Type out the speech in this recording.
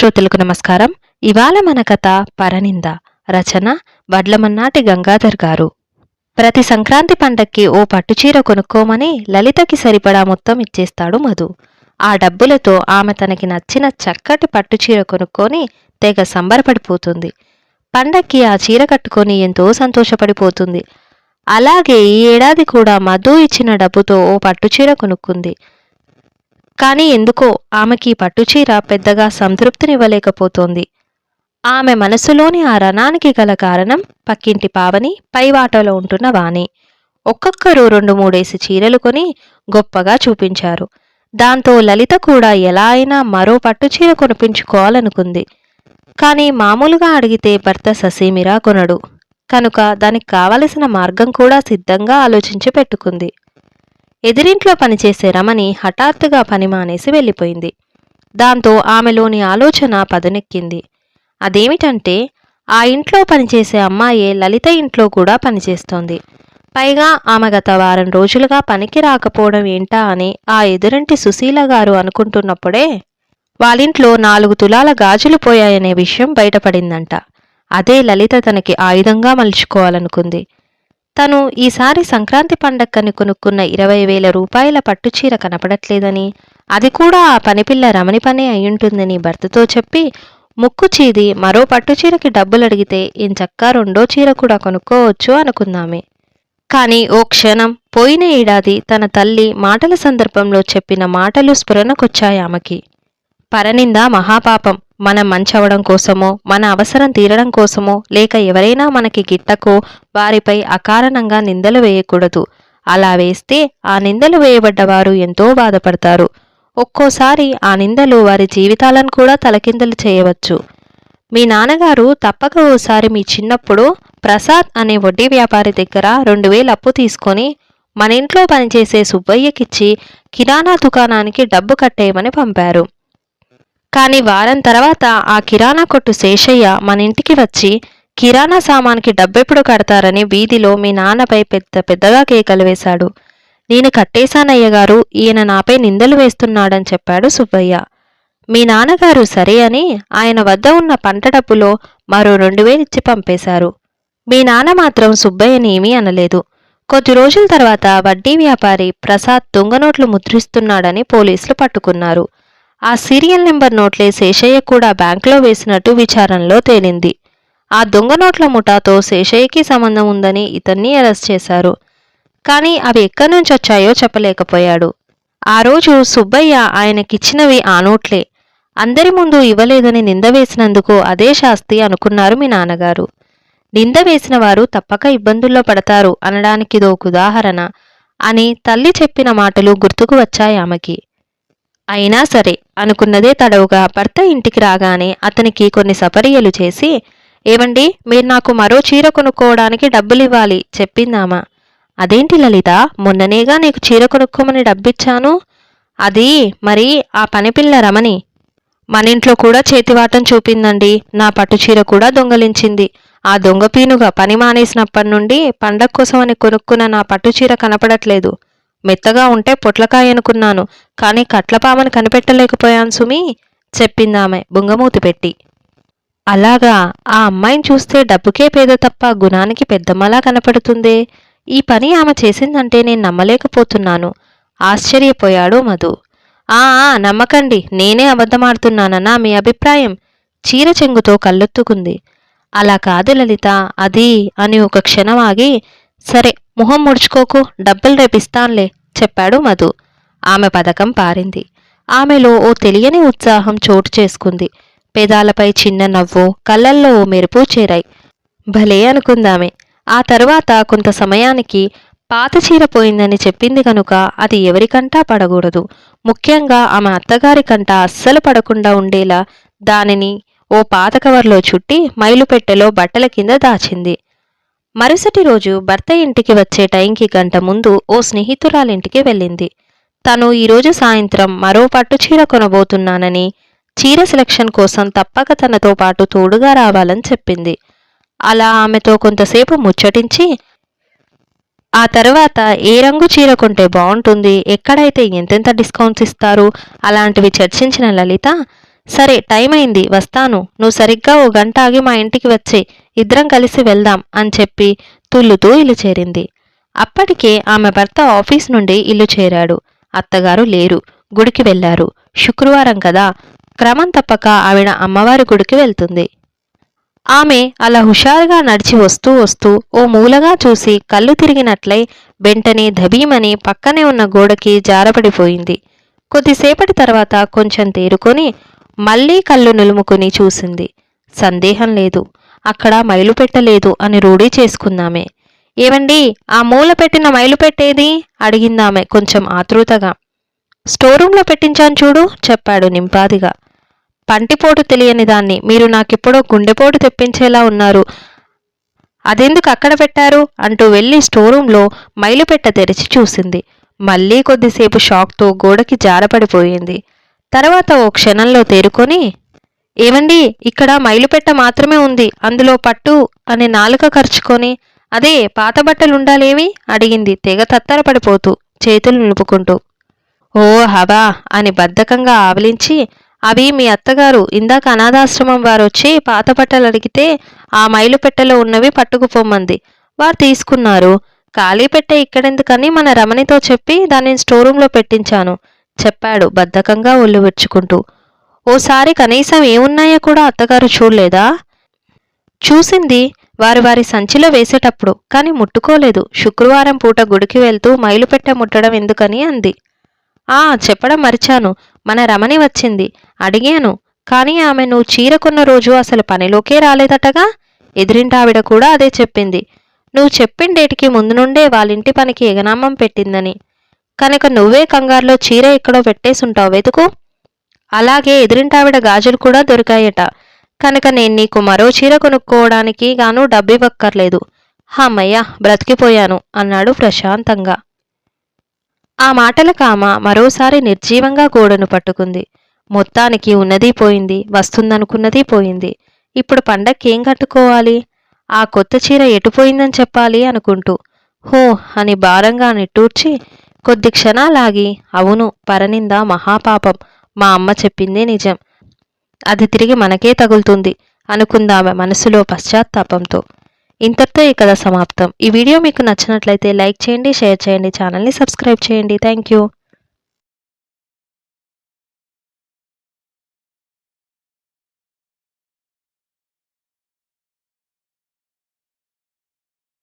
శ్రోతలకు నమస్కారం. ఇవాళ మన కథ పరనింద. రచన వడ్లమన్నాటి గంగాధర్ గారు. ప్రతి సంక్రాంతి పండక్కి ఓ పట్టుచీర కొనుక్కోమని లలితకి సరిపడా మొత్తం ఇచ్చేస్తాడు మధు. ఆ డబ్బులతో ఆమె తనకి నచ్చిన చక్కటి పట్టుచీర కొనుక్కొని తెగ సంబరపడిపోతుంది. పండక్కి ఆ చీర కట్టుకొని ఎంతో సంతోషపడిపోతుంది. అలాగే ఈ ఏడాది కూడా మధు ఇచ్చిన డబ్బుతో ఓ పట్టుచీర కొనుక్కుంది. కానీ ఎందుకో ఆమెకి పట్టుచీర పెద్దగా సంతృప్తినివ్వలేకపోతోంది. ఆమె మనసులోని ఆ రణానికి గల కారణం పక్కింటి పావని పైవాటలో ఉంటున్న వాణి. ఒక్కొక్కరు రెండు మూడేసి చీరలు కొని గొప్పగా చూపించారు. దాంతో లలిత కూడా ఎలా అయినా మరో పట్టుచీర కొనిపించుకోవాలనుకుంది. కానీ మామూలుగా అడిగితే భర్త ససీమిరా కొనడు. కనుక దానికి కావలసిన మార్గం కూడా సిద్ధంగా ఆలోచించి పెట్టుకుంది. ఎదిరింట్లో పనిచేసే రమణి హఠాత్తుగా పని మానేసి వెళ్ళిపోయింది. దాంతో ఆమెలోని ఆలోచన పదునెక్కింది. అదేమిటంటే ఆ ఇంట్లో పనిచేసే అమ్మాయే లలిత ఇంట్లో కూడా పనిచేస్తోంది. పైగా ఆమె గత వారం రోజులుగా పనికి రాకపోవడం ఏంటా అని ఆ ఎదురింటి సుశీల గారు అనుకుంటున్నప్పుడే వాళ్ళింట్లో నాలుగు తులాల గాజులు పోయాయనే విషయం బయటపడిందంట. అదే లలిత తనకి ఆయుధంగా మలుచుకోవాలనుకుంది. తను ఈసారి సంక్రాంతి పండక్కని కొనుక్కున్న ఇరవై వేల రూపాయల పట్టుచీర కనపడట్లేదని. అది కూడా ఆ పనిపిల్ల రమణి పనే అయ్యుంటుందని భర్తతో చెప్పి ముక్కు చీది మరో పట్టుచీరకి డబ్బులు అడిగితే ఇంచక్కా రెండో చీర కూడా కొనుక్కోవచ్చు అనుకుందామే. కానీ ఓ క్షణం పోయిన ఏడాది తన తల్లి మాటల సందర్భంలో చెప్పిన మాటలు స్ఫురణకొచ్చాయి ఆమెకి. పరనింద మహాపాపం. మనం మంచవడం కోసమో మన అవసరం తీరడం కోసమో లేక ఎవరైనా మనకి గిట్టకో వారిపై అకారణంగా నిందలు వేయకూడదు. అలా వేస్తే ఆ నిందలు వేయబడ్డవారు ఎంతో బాధపడతారు. ఒక్కోసారి ఆ నిందలు వారి జీవితాలను కూడా తలకిందలు చేయవచ్చు. మీ నాన్నగారు తప్పక ఓసారి మీ చిన్నప్పుడు ప్రసాద్ అనే వడ్డీ వ్యాపారి దగ్గర రెండు వేలు అప్పు తీసుకొని మన ఇంట్లో పనిచేసే సుబ్బయ్యకిచ్చి కిరాణా దుకాణానికి డబ్బు కట్టేయమని పంపారు. కానీ వారం తర్వాత ఆ కిరాణా కొట్టు శేషయ్య మన ఇంటికి వచ్చి కిరాణా సామాన్కి డబ్బెప్పుడు కడతారని వీధిలో మీ నాన్నపై పెద్ద పెద్దగా కేకలు వేశాడు. నేను కట్టేశానయ్య గారు ఈయన నాపై నిందలు వేస్తున్నాడని చెప్పాడు సుబ్బయ్య. మీ నాన్నగారు సరే అని ఆయన వద్ద ఉన్న పంట డబ్బులో మరో రెండు వేలు ఇచ్చి పంపేశారు. మీ నాన్న మాత్రం సుబ్బయ్యని ఏమీ అనలేదు. కొద్ది రోజుల తర్వాత వడ్డీ వ్యాపారి ప్రసాద్ దొంగనోట్లు ముద్రిస్తున్నాడని పోలీసులు పట్టుకున్నారు. ఆ సీరియల్ నెంబర్ నోట్లే శేషయ్య కూడా బ్యాంకులో వేసినట్టు విచారణలో తేలింది. ఆ దొంగ నోట్ల ముఠాతో శేషయ్యకి సంబంధం ఉందని ఇతన్ని అరెస్ట్ చేశారు. కానీ అవి ఎక్కడి నుంచి వచ్చాయో చెప్పలేకపోయాడు. ఆ రోజు సుబ్బయ్య ఆయనకిచ్చినవి ఆ నోట్లే. అందరి ముందు ఇవ్వలేదని నింద వేసినందుకు అదే శాస్తి అనుకున్నారు మీ నాన్నగారు. నింద వేసిన వారు తప్పక ఇబ్బందుల్లో పడతారు అనడానికి ఒక ఉదాహరణ అని తల్లి చెప్పిన మాటలు గుర్తుకు వచ్చాయి ఆమెకి. అయినా సరే అనుకున్నదే తడవుగా భర్త ఇంటికి రాగానే అతనికి కొన్ని సపర్యలు చేసి ఏవండి మీరు నాకు మరో చీర కొనుక్కోవడానికి డబ్బులివ్వాలి చెప్పిందామా. అదేంటి లలిత మొన్ననేగా నీకు చీర కొనుక్కోమని డబ్బిచ్చాను? అది మరి ఆ పనిపిల్ల రమణి. మన ఇంట్లో కూడా చేతివాటం చూపిందండి. నా పట్టు చీర కూడా దొంగలించింది. ఆ దొంగ పీనుగా పని మానేసినప్పటి నుండి పండగ కోసం అని కొనుక్కున్న నా పట్టు చీర కనపడట్లేదు. మెత్తగా ఉంటే పొట్లకాయ అనుకున్నాను కానీ కట్లపామని కనిపెట్టలేకపోయాను సుమి చెప్పిందామె బుంగమూతి పెట్టి. అలాగా ఆ అమ్మాయిని చూస్తే డబ్బుకే పేద తప్ప గుణానికి పెద్దమ్మలా కనపడుతుందే. ఈ పని ఆమె చేసిందంటే నేను నమ్మలేకపోతున్నాను. ఆశ్చర్యపోయాడు మధు. ఆ ఆ, నమ్మకండి నేనే అబద్ధమాడుతున్నానన్నా మీ అభిప్రాయం చీర చెంగుతో కళ్ళొత్తుకుంది. అలా కాదు లలిత అది అని ఒక క్షణం ఆగి సరే మొహం ముడుచుకోకు డబ్బులు రేపిస్తాన్లే చెప్పాడు మధు. ఆమె పథకం పారింది. ఆమెలో ఓ తెలియని ఉత్సాహం చోటు చేసుకుంది. పెదాలపై చిన్న నవ్వు కళ్ళల్లో ఓ మెరుపు చేరాయి. భలే అనుకుందామే. ఆ తరువాత కొంత సమయానికి పాత చీర పోయిందని చెప్పింది కనుక అది ఎవరికంటా పడకూడదు. ముఖ్యంగా ఆమె అత్తగారి కంట అస్సలు పడకుండా ఉండేలా దానిని ఓ పాత కవర్లో చుట్టి మైలుపెట్టెలో బట్టల కింద దాచింది. మరుసటి రోజు భర్త ఇంటికి వచ్చే టైంకి గంట ముందు ఓ స్నేహితురాలింటికి వెళ్ళింది. తను ఈరోజు సాయంత్రం మరో పట్టు చీర కొనబోతున్నానని చీర సెలక్షన్ కోసం తప్పక తనతో పాటు తోడుగా రావాలని చెప్పింది. అలా ఆమెతో కొంతసేపు ముచ్చటించి ఆ తర్వాత ఏ రంగు చీర కొంటే బాగుంటుంది? ఎక్కడైతే ఎంతెంత డిస్కౌంట్స్ ఇస్తారు అలాంటివి చర్చించిన లలిత సరే టైం అయింది వస్తాను. నువ్వు సరిగ్గా ఓ గంట ఆగి మా ఇంటికి వచ్చే ఇద్దరం కలిసి వెళ్దాం అని చెప్పి తుల్లుతూ ఇల్లు చేరింది. అప్పటికే ఆమె భర్త ఆఫీస్ నుండి ఇల్లు చేరాడు. అత్తగారు లేరు గుడికి వెళ్ళారు. శుక్రవారం కదా క్రమం తప్పక ఆవిడ అమ్మవారి గుడికి వెళ్తుంది. ఆమె అలా హుషారుగా నడిచి వస్తూ వస్తూ ఓ మూలగా చూసి కళ్ళు తిరిగినట్లై వెంటనే ధబీమని పక్కనే ఉన్న గోడకి జారపడిపోయింది కొద్దిసేపటి తర్వాత కొంచెం తేరుకొని మళ్ళీ కళ్ళు నులుముకుని చూసింది. సందేహం లేదు. అక్కడ మైలు పెట్టలేదు అని రూఢీ చేసుకుందామే. ఏవండి ఆ మూల పెట్టిన మైలు పెట్టేది? అడిగిందామె కొంచెం ఆతృతగా. స్టోరూంలో పెట్టించాను చూడు చెప్పాడు నింపాదిగా. పంటిపోటు తెలియని దాన్ని మీరు నాకిప్పుడో గుండెపోటు తెప్పించేలా ఉన్నారు. అదెందుకు అక్కడ పెట్టారు? అంటూ వెళ్ళి స్టోరూంలో మైలుపెట్ట తెరిచి చూసింది. మళ్ళీ కొద్దిసేపు షాక్తో గోడకి జారపడిపోయింది. తర్వాత ఓ క్షణంలో తేరుకొని ఏమండి ఇక్కడ మైలుపెట్ట మాత్రమే ఉంది అందులో పట్టు అని నాలుక ఖర్చుకొని అదే పాత బట్టలుండాలేవి? అడిగింది తెగ తత్తరపడిపోతూ చేతులు నిలుపుకుంటూ. ఓ హవా అని బద్ధకంగా ఆవలించి అవి మీ అత్తగారు ఇందాక అనాథాశ్రమం వారొచ్చి పాత బట్టలు అడిగితే ఆ మైలు పెట్టెలో ఉన్నవి పట్టుకుపోమ్మంది వారు తీసుకున్నారు. ఖాళీ పెట్టె ఇక్కడెందుకని మన రమణితో చెప్పి దానిని స్టోరూంలో పెట్టించాను. చెప్పాడు బద్ధకంగా ఒళ్ళు విరుచుకుంటూ. ఓసారి కనీసం ఏమున్నాయో కూడా అత్తగారు చూడలేదా? చూసింది వారి వారి సంచిలో వేసేటప్పుడు కానీ ముట్టుకోలేదు. శుక్రవారం పూట గుడికి వెళ్తూ మైలుపెట్టె ముట్టడం ఎందుకని అంది. ఆ చెప్పడం మరిచాను. మన రమణి వచ్చింది. అడిగాను. కానీ ఆమె నువ్వు చీర కొన్న రోజు అసలు పనిలోకే రాలేదటగా? ఎదిరింటావిడ కూడా అదే చెప్పింది. నువ్వు చెప్పిన డేటికి ముందు నుండే వాళ్ళింటి పనికి ఎగనామం పెట్టిందని. కనుక నువ్వే కంగారులో చీర ఎక్కడో పెట్టేసుంటావు వెతుకు. అలాగే ఎదిరింటావిడ గాజులు కూడా దొరికాయట. కనుక నేను నీకు మరో చీర కొనుక్కోవడానికి గాను డబ్బివ్వక్కర్లేదు. హమ్మయ్య బ్రతికిపోయాను అన్నాడు ప్రశాంతంగా. ఆ మాటల కామ మరోసారి నిర్జీవంగా గోడను పట్టుకుంది. మొత్తానికి ఉన్నది పోయింది వస్తుందనుకున్నది పోయింది. ఇప్పుడు పండక్కేం కట్టుకోవాలి? ఆ కొత్త చీర ఎటుపోయిందని చెప్పాలి అనుకుంటూ. హో అని భారంగా నిట్టూర్చి కొద్ది క్షణాలాగి. అవును పరనింద మహాపాపం. మా అమ్మ చెప్పిందే నిజం. అది తిరిగి మనకే తగులుతుంది అనుకుందామె మనసులో పశ్చాత్తాపంతో. ఇంతటితో ఈ కథ సమాప్తం. ఈ వీడియో మీకు నచ్చినట్లయితే లైక్ చేయండి షేర్ చేయండి ఛానల్ని సబ్స్క్రైబ్ చేయండి. Thank you.